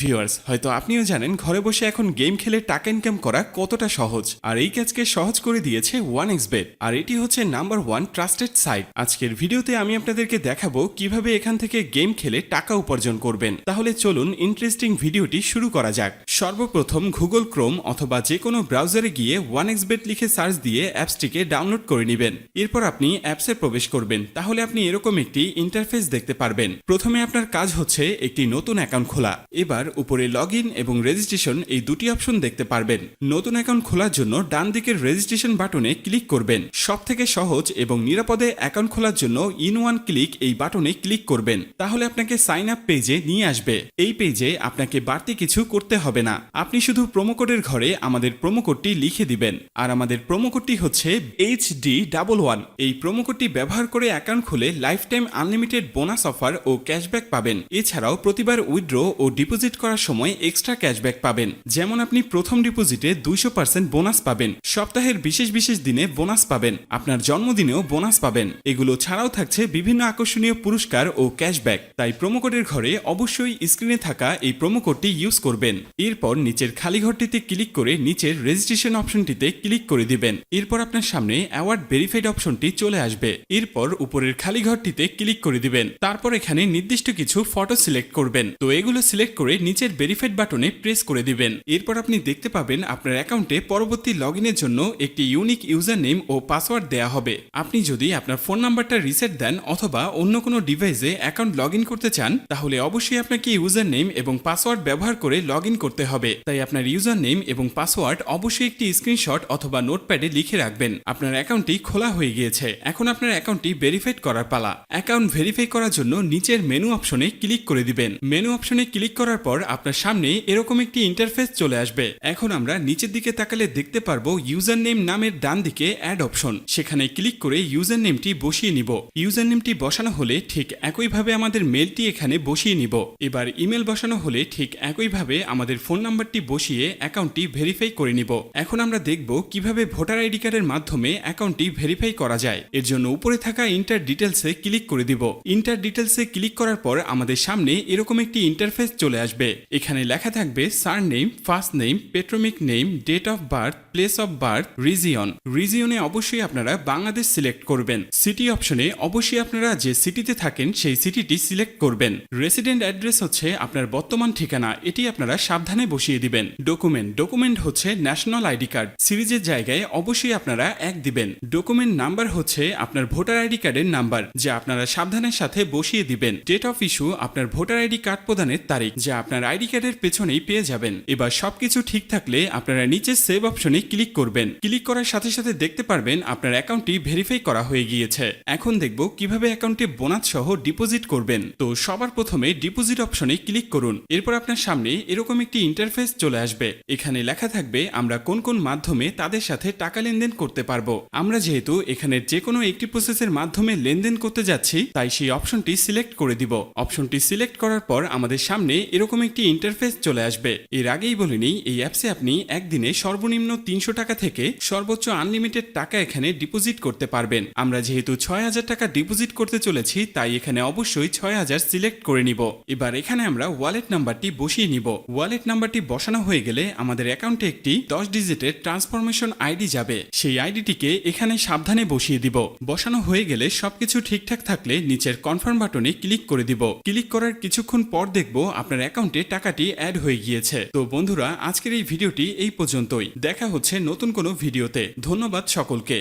Viewers হয়তো আপনিও জানেন, ঘরে বসে এখন গেম খেলে টাকা ইনকাম করা কতটা সহজ। আর এই কাজকে সহজ করে দিয়েছে ওয়ান এক্স আর এটি হচ্ছে নাম্বার ওয়ান ট্রাস্টেড সাইট আজকের ভিডিওতে আমি আপনাদেরকে দেখাবো কীভাবে এখান থেকে গেম খেলে টাকা উপার্জন করবেন। তাহলে চলুন ইন্টারেস্টিং ভিডিওটি শুরু করা যাক। সর্বপ্রথম গুগল ক্রোম অথবা যে কোনো ব্রাউজারে গিয়ে ওয়ান এক্স লিখে সার্চ দিয়ে অ্যাপসটিকে ডাউনলোড করে নেবেন। এরপর আপনি অ্যাপসে প্রবেশ করবেন। তাহলে আপনি এরকম একটি ইন্টারফেস দেখতে পারবেন। প্রথমে আপনার কাজ হচ্ছে একটি নতুন অ্যাকাউন্ট খোলা। এবার উপরে লগ এবং রেজিস্ট্রেশন এই দুটি অপশন দেখতে পারবেন। নতুন অ্যাকাউন্ট খোলার জন্য ডান দিকের রেজিস্ট্রেশন বাটনে ক্লিক করবেন। সব থেকে সহজ এবং নিরাপদে অ্যাকাউন্ট খোলার জন্য ইন ওয়ান ক্লিক এই বাটনে ক্লিক করবেন। তাহলে আপনাকে সাইন আপ পেজে নিয়ে আসবে। এই পেজে আপনাকে বাড়তি কিছু করতে হবে না। আপনি শুধু কোডের ঘরে আমাদের কোডটি লিখে দিবেন। আর আমাদের কোডটি হচ্ছে এইচ ডি ডাবল ওয়ান এই কোডটি ব্যবহার করে অ্যাকাউন্ট খুলে life time unlimited bonus offer ও ক্যাশব্যাক পাবেন। এছাড়াও প্রতিবার উইথড্র ও ডিপোজিট করার সময় এক্সট্রা ক্যাশব্যাক পাবেন। যেমন আপনি প্রথম ডিপোজিটে দুইশো পার্সেন্ট বোনাস পাবেন। সপ্তাহের বিশেষ বিশেষ দিনে বোনাস পাবেন। আপনার জন্মদিনেও বোনাস পাবেন। এগুলো ছাড়াও থাকছে বিভিন্ন আকর্ষণীয় পুরস্কার ও ক্যাশব্যাক তাই প্রোমো কোডের ঘরে অবশ্যই স্ক্রিনে থাকা এই প্রোমো কোডটি ইউজ করবেন। এরপর নিচের খালি ঘরটিতে ক্লিক করে নিচের রেজিস্ট্রেশন অপশনটিতে ক্লিক করে দিবেন। এরপর আপনার সামনে অ্যাওয়ার্ড ভেরিফাইড অপশনটি চলে আসবে। এরপর উপরের খালি ঘরটিতে ক্লিক করে দিবেন। তারপর এখানে নির্দিষ্ট কিছু ফটো সিলেক্ট করবেন। তো এগুলো সিলেক্ট করে নিচের ভেরিফাইড বাটনে প্রেস করে দিবেন। এরপর আপনি দেখতে পাবেন আপনার অ্যাকাউন্টে পরবর্তী লগ জন্য একটি ইউনিক ইউজার নেম ও পাসওয়ার্ড দেওয়া হবে। আপনি যদি আপনার ফোন নাম্বারটা রিসেট দেন অথবা অন্য কোনো ডিভাইসে অ্যাকাউন্ট লগ করতে চান, তাহলে অবশ্যই আপনাকে ইউজার নেম এবং পাসওয়ার্ড ব্যবহার করে লগ করতে হবে। তাই আপনার ইউজার নেম এবং পাসওয়ার্ড অবশ্যই একটি স্ক্রিনশট অথবা নোটপ্যাডে লিখে রাখবেন। আপনার অ্যাকাউন্টটি খোলা হয়ে গিয়েছে। এখন আপনার অ্যাকাউন্টটি ভেরিফাইড করার পালা। অ্যাকাউন্ট ভেরিফাই করার জন্য নিচের মেনু অপশনে ক্লিক করে দিবেন। মেনু অপশনে ক্লিক করার পর আপনার সামনে এরকম একটি ইন্টারফেস চলে আসবে। এখন আমরা নিচের দিকে তাকালে দেখতে পারব ইউজার নেম নামের ডান দিকে অ্যাড অপশন সেখানে ক্লিক করে ইউজার নেমটি বসিয়ে নিব। ইউজার নেমটি বসানো হলে ঠিক একইভাবে আমাদের মেলটি এখানে বসিয়ে নিব। এবার ইমেল বসানো হলে ঠিক একইভাবে আমাদের ফোন নাম্বারটি বসিয়ে অ্যাকাউন্টটি ভেরিফাই করে নিব। এখন আমরা দেখব কীভাবে ভোটার আইডি কার্ডের মাধ্যমে অ্যাকাউন্টটি ভেরিফাই করা যায়। এর জন্য উপরে থাকা ইন্টার ডিটেলসে ক্লিক করে দিব। ইন্টার ডিটেলসে ক্লিক করার পর আমাদের সামনে এরকম একটি ইন্টারফেস চলে আসবে। এখানে লেখা থাকবে surname first name patronymic name, date of birth, place of birth, region. রিজিয়নে অবশ্যই আপনারা বাংলাদেশ সিলেক্ট করবেন। সিটি অপশনে অবশ্যই আপনারা যে সিটিতে থাকেন সেই সিটিটি সিলেক্ট করবেন। রেসিডেন্ট অ্যাড্রেস হচ্ছে আপনার বর্তমান ঠিকানা। এটি আপনারা সাবধানে বসিয়ে দিবেন। ডকুমেন্ট। ডকুমেন্ট হচ্ছে ন্যাশনাল আইডি কার্ড। সিরিজের জায়গায় অবশ্যই আপনারা এক দিবেন। ডকুমেন্ট নাম্বার হচ্ছে আপনার ভোটার আইডি কার্ডের নাম্বার, যা আপনারা সাবধানের সাথে বসিয়ে দিবেন। ডেট অফ ইস্যু আপনার ভোটার আইডি কার্ড প্রদানের তারিখ, যা আপনার আইডি কার্ডের পেছনেই পেয়ে যাবেন। এবার সবকিছু ঠিক থাকলে আপনারা নিচে সেভ অপশনে ক্লিক করবেন। ক্লিক করার সাথে সাথে দেখতে পারবেন আপনার অ্যাকাউন্টটি ভেরিফাই করা হয়ে গিয়েছে। এখন দেখব কীভাবে অ্যাকাউন্টে বোনাস সহ ডিপোজিট করবেন। তো সবার প্রথমে ডিপোজিট অপশনে ক্লিক করুন। এরপর আপনার সামনে এরকম একটি ইন্টারফেস চলে আসবে। এখানে লেখা থাকবে, আমরা কোন কোন মাধ্যমে তাদের সাথে টাকা লেনদেন করতে পারব? আমরা যেহেতু এখানে যে কোনো একটি প্রসেসের মাধ্যমে লেনদেন করতে যাচ্ছি, তাই সেই অপশনটি সিলেক্ট করে দিব। অপশনটি সিলেক্ট করার পর আমাদের সামনে এরকম একটি ইন্টারফেস চলে আসবে। এর আগেই বলিনি এই অ্যাপসে আপনি একদিনে সর্বনিম্ন তিনশো টাকা থেকে সর্বোচ্চ আনলিমিটেড টাকা এখানে ডিপোজিট করতে পারবেন। আমরা যেহেতু ছয় হাজার টাকা ডিপোজিট করতে চলেছি, তাই এখানে অবশ্যই ছয় হাজার সিলেক্ট করে নিব। এবার এখানে আমরা ওয়ালেট নাম্বারটি বসিয়ে নিব। ওয়ালেট নাম্বারটি বসানো হয়ে গেলে আমাদের অ্যাকাউন্টে একটি দশ ডিজিটের ট্রান্সফরমেশন আইডি যাবে। সেই আইডিটিকে এখানে সাবধানে বসিয়ে দিব। বসানো হয়ে গেলে সবকিছু ঠিকঠাক থাকলে নিচের কনফার্ম বাটনে ক্লিক করে দিব। ক্লিক করার কিছুক্ষণ পর দেখব আপনার অ্যাকাউন্টে টাকাটি অ্যাড হয়ে গিয়েছে। তো বন্ধুরা, আজকের এই ভিডিওটি এই পর্যন্তই। দেখা হচ্ছে নতুন কোনো ভিডিওতে। ধন্যবাদ সকলকে।